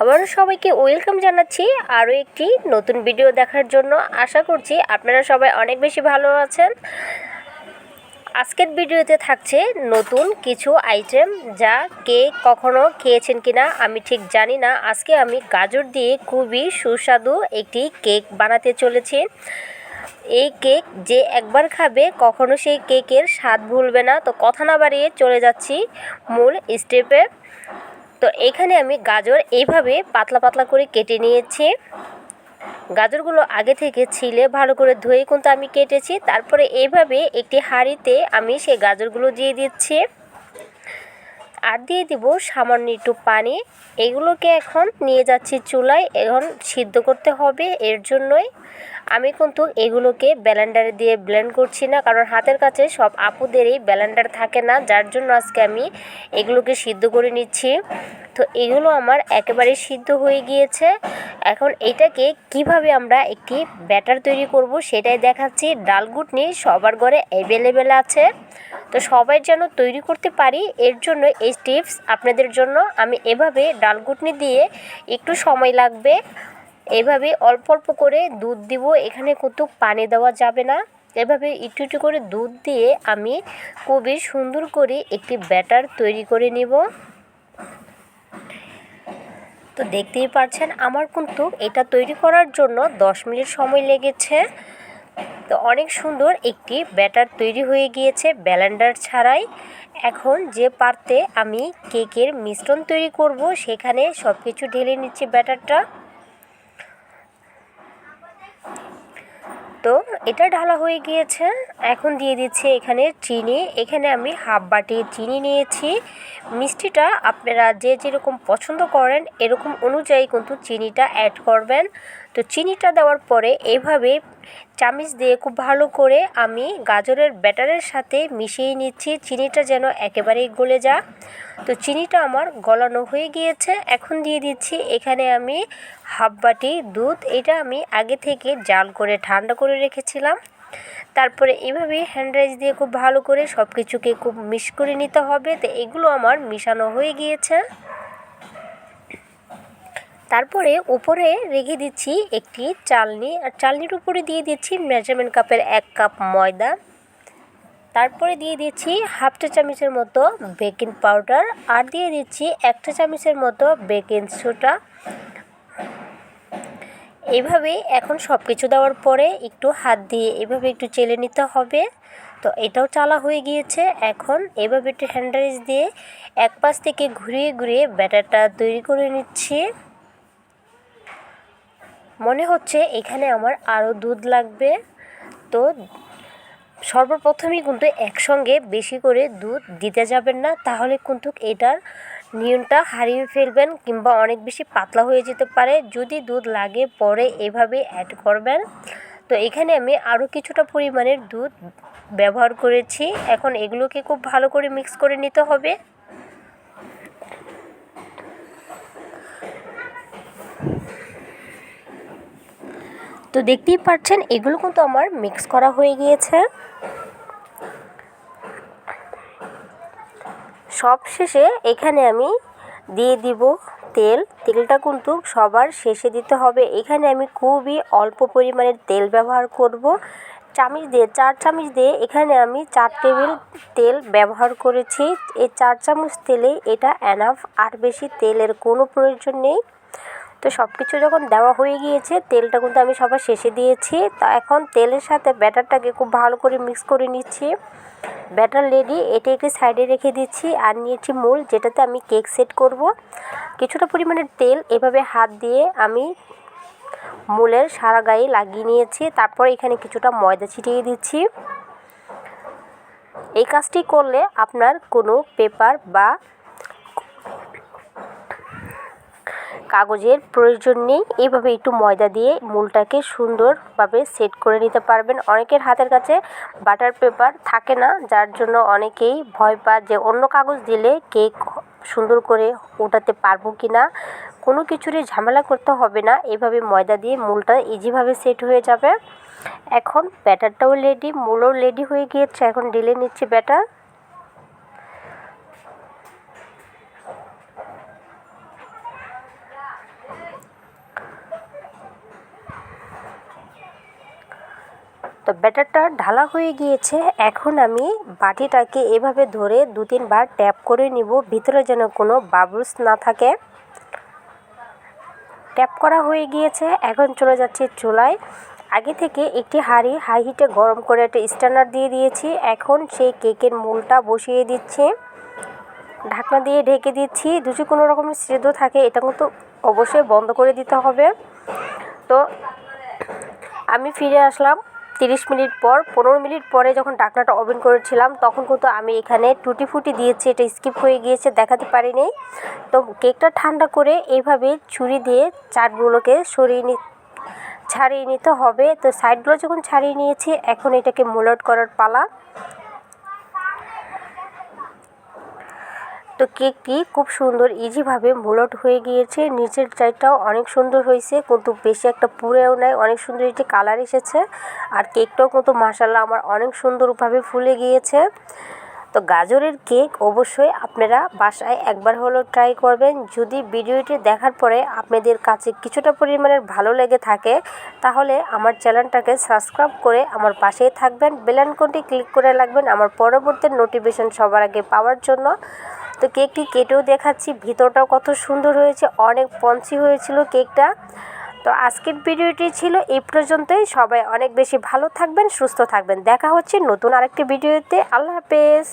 আবারও সবাইকে ওয়েলকাম জানাচ্ছি আরও একটি নতুন ভিডিও দেখার জন্য আশা করছি আপনারা সবাই অনেক বেশি ভালো আছেন। আজকের ভিডিওতে থাকছে নতুন কিছু আইটেম যা কে কখনো খেয়েছেন কিনা আমি ঠিক জানি না। আজকে আমি গাজর দিয়ে খুবই সুস্বাদু একটি কেক বানাতে চলেছি। এই কেক যে একবার খাবে কখনো সেই কেকের স্বাদ ভুলবে না। তো কথা না বাড়িয়ে চলে যাচ্ছি মূল স্টেপে তো এখানে আমি গাজর এইভাবে পাতলা পাতলা করে কেটে নিয়েছি। গাজরগুলো আগে থেকে ছিলে, ভালো করে ধুয়ে কিন্তু আমি কেটেছি। তারপরে এইভাবে একটি হাঁড়িতে আমি সেই গাজরগুলো দিয়ে দিচ্ছি। আর দিয়ে দিব সামান্য একটু পানি। এগুলোকে এখন নিয়ে যাচ্ছি চুলায়। এখন সিদ্ধ করতে হবে এর জন্যই। আমি কিন্তু এগুলোকে ব্লেন্ডারে দিয়ে ব্লেন্ড করছি না, কারণ হাতের কাছে সব আপুদেরই ব্লেন্ডার থাকে না, যার জন্য আজকে আমি এগুলোকে সিদ্ধ করে নিচ্ছি। তো এগুলো আমার একেবারে সিদ্ধ হয়ে গিয়েছে। এখন এটাকে কীভাবে আমরা একটি ব্যাটার তৈরি করব সেটাই দেখাচ্ছি। ডালগুটনি সবার ঘরে অ্যাভেলেবেল আছে। তো সবাই যেন তৈরি করতে পারি, এর জন্য এই টিপস আপনাদের জন্য। আমি এভাবে ডালগুটনি দিয়ে একটু সময় লাগবে। এভাবে অল্প অল্প করে দুধ দিব। এখানে কিন্তু পানি দেওয়া যাবে না। এভাবে একটু একটু করে দুধ দিয়ে আমি খুবই সুন্দর করে একটি ব্যাটার তৈরি করে নিব। তো দেখতেই পাচ্ছেন আমার কিন্তু এটা তৈরি করার জন্য দশ মিনিট সময় লেগেছে। তো অনেক সুন্দর একটি ব্যাটার তৈরি হয়ে গিয়েছে ব্যালেন্ডার ছাড়াই। এখন যে পারতে আমি কেকের মিশ্রণ তৈরি করব, সেখানে সব কিছু ঢেলে নিচ্ছি ব্যাটারটা। তো এটা ঢালা হয়ে গিয়েছে। এখন দিয়ে দিচ্ছি এখানে চিনি। এখানে আমি হাফ বাটি চিনি নিয়েছি। মিষ্টিটা আপনারা যে যেরকম পছন্দ করেন, এরকম অনুযায়ী কিন্তু চিনিটা অ্যাড করবেন। তো চিনিটা দেওয়ার পরে এইভাবে চামিচ দিয়ে খুব ভালো করে আমি গাজরের ব্যাটারের সাথে মিশিয়ে নিচ্ছি। চিনিটা যেন একেবারেই গলে যা তো চিনিটা আমার গলানো হয়ে গিয়েছে। এখন দিয়ে দিচ্ছি এখানে আমি হাফ বাটি দুধ। এটা আমি আগে থেকে জাল করে ঠান্ডা করে রেখেছিলাম। তারপরে এভাবে হ্যান্ড রাইস দিয়ে খুব ভালো করে সব কিছুকে খুব মিশ করে নিতে হবে। তো এগুলো আমার মিশানো হয়ে গিয়েছে। তারপরে উপরে রেখে দিচ্ছি একটি চালনি, আর চালনির উপরে দিয়ে দিচ্ছি মেজারমেন্ট কাপের এক কাপ ময়দা। তারপরে দিয়ে দিচ্ছি হাফ চা চামচের মতো বেকিং পাউডার আর দিয়ে দিচ্ছি এক একটা চামচের মতো বেকিং সোডা এইভাবে এখন সব কিছু দেওয়ার পরে একটু হাত দিয়ে এভাবে একটু চেলে নিতে হবে। তো এটাও চালা হয়ে গিয়েছে। এখন এভাবে একটু হ্যান্ডারিজ দিয়ে এক পাশ থেকে ঘুরিয়ে ঘুরিয়ে ব্যাটারটা তৈরি করে নিচ্ছি। মনে হচ্ছে এখানে আমার আরও দুধ লাগবে। তো সর্বপ্রথমেই কিন্তু একসঙ্গে বেশি করে দুধ দিতে যাবেন না, তাহলে কিন্তু এটার নিয়মটা হারিয়ে ফেলবেন কিংবা অনেক বেশি পাতলা হয়ে যেতে পারে। যদি দুধ লাগে, পরে এভাবে অ্যাড করবেন। তো এখানে আমি আরও কিছুটা পরিমাণের দুধ ব্যবহার করেছি। এখন এগুলোকে খুব ভালো করে মিক্স করে নিতে হবে। তো দেখতেই পাচ্ছেন, এগুলো কিন্তু আমার মিক্স করা হয়ে গিয়েছে। সব শেষে এখানে আমি দিয়ে দিব তেল। তেলটা কিন্তু সবার শেষে দিতে হবে। এখানে আমি খুবই অল্প পরিমাণের তেল ব্যবহার করব। চামচ দিয়ে, চার চামচ দিয়ে এখানে আমি চার টেবিল তেল ব্যবহার করেছি। এই চার চামচ তেলে এটা অ্যানাফ আর বেশি তেলের কোনো প্রয়োজন নেই। তো সব কিছু যখন দেওয়া হয়ে গিয়েছে, তেলটা কিন্তু আমি সবার শেষে দিয়েছি। তা এখন তেলের সাথে ব্যাটারটাকে খুব ভালো করে মিক্স করে নিচ্ছি। ব্যাটার রেডি এটি একটি সাইডে রেখে দিচ্ছি আর নিয়েছি মূল যেটাতে আমি কেক সেট করব। কিছুটা পরিমাণে তেল এভাবে হাত দিয়ে আমি মূলের সারা গায়ে লাগিয়ে নিয়েছি। তারপর এখানে কিছুটা ময়দা ছিটিয়ে দিচ্ছি। এই কাজটি করলে আপনার কোনো পেপার বা কাগজের প্রয়োজন নেই। এইভাবে একটু ময়দা দিয়ে মূলটাকে সুন্দরভাবে সেট করে নিতে পারবেন। অনেকের হাতের কাছে বাটার পেপার থাকে না, যার জন্য অনেকেই ভয় পায় যে অন্য কাগজ দিলে কেক সুন্দর করে ওঠাতে পারব কি না কোনো কিছুরই ঝামেলা করতে হবে না। এভাবে ময়দা দিয়ে মূলটা ইজিভাবে সেট হয়ে যাবে। এখন ব্যাটারটাও রেডি মূলও রেডি হয়ে গিয়েছে। এখন ঢেলে নিচ্ছি ব্যাটার তো ব্যাটারটা ঢালা হয়ে গিয়েছে। এখন আমি বাটিটাকে এভাবে ধরে দু তিনবার ট্যাপ করে নিব। ভিতরে যেন কোনো বাবলস না থাকে। ট্যাপ করা হয়ে গিয়েছে। এখন চলে যাচ্ছে চুলায়। আগে থেকে একটি হাঁড়ি হাই হিটে গরম করে একটা স্ট্যান্ডার দিয়ে দিয়েছি। এখন সেই কেকের মূলটা বসিয়ে দিচ্ছি। ঢাকনা দিয়ে ঢেকে দিচ্ছি। যদি কোনো রকমের সেদ্ধ থাকে, এটা কিন্তু অবশ্যই বন্ধ করে দিতে হবে। তো আমি ফিরে আসলাম। তিরিশ মিনিট পর, পনেরো মিনিট পরে যখন ঢাকনাটা ওপেন করেছিলাম, তখন কিন্তু আমি এখানে টুটি ফুটি দিয়েছি। এটা স্কিপ হয়ে গিয়েছে, দেখাতে পারিনি। তো কেকটা ঠান্ডা করে এইভাবে ছুরি দিয়ে চাটগুলোকে সরিয়ে নি ছাড়িয়ে নিতে হবে। তো সাইডগুলো যখন ছাড়িয়ে নিয়েছি, এখন এটাকে মোলট করার পালা। তো কেকটি খুব সুন্দর ইজিভাবে মোলট হয়ে গিয়েছে। নিচের সাইডটাও অনেক সুন্দর হয়েছে, কিন্তু বেশি একটা পুড়েও নাই। অনেক সুন্দর একটি কালার এসেছে। আর কেকটাও কিন্তু মাসাল্লাহ আমার অনেক সুন্দরভাবে ফুলে গিয়েছে। তো গাজরের কেক অবশ্যই আপনারা বাসায় একবার হলেও ট্রাই করবেন। যদি ভিডিওটি দেখার পরে আপনাদের কাছে কিছুটা পরিমাণের ভালো লেগে থাকে, তাহলে আমার চ্যানেলটাকে সাবস্ক্রাইব করে আমার পাশেই থাকবেন। বেলানকনটি ক্লিক করে রাখবেন আমার পরবর্তী নোটিফিকেশন সবার আগে পাওয়ার জন্য। তো কেকটি কেটেও দেখাচ্ছি, ভিতরটাও কত সুন্দর হয়েছে, অনেক পঞ্চি হয়েছিল কেকটা। তো আজকের ভিডিওটি ছিল এই পর্যন্তই। সবাই অনেক বেশি ভালো থাকবেন, সুস্থ থাকবেন। দেখা হচ্ছে নতুন আরেকটি ভিডিওতে। আল্লাহ হাফেজ।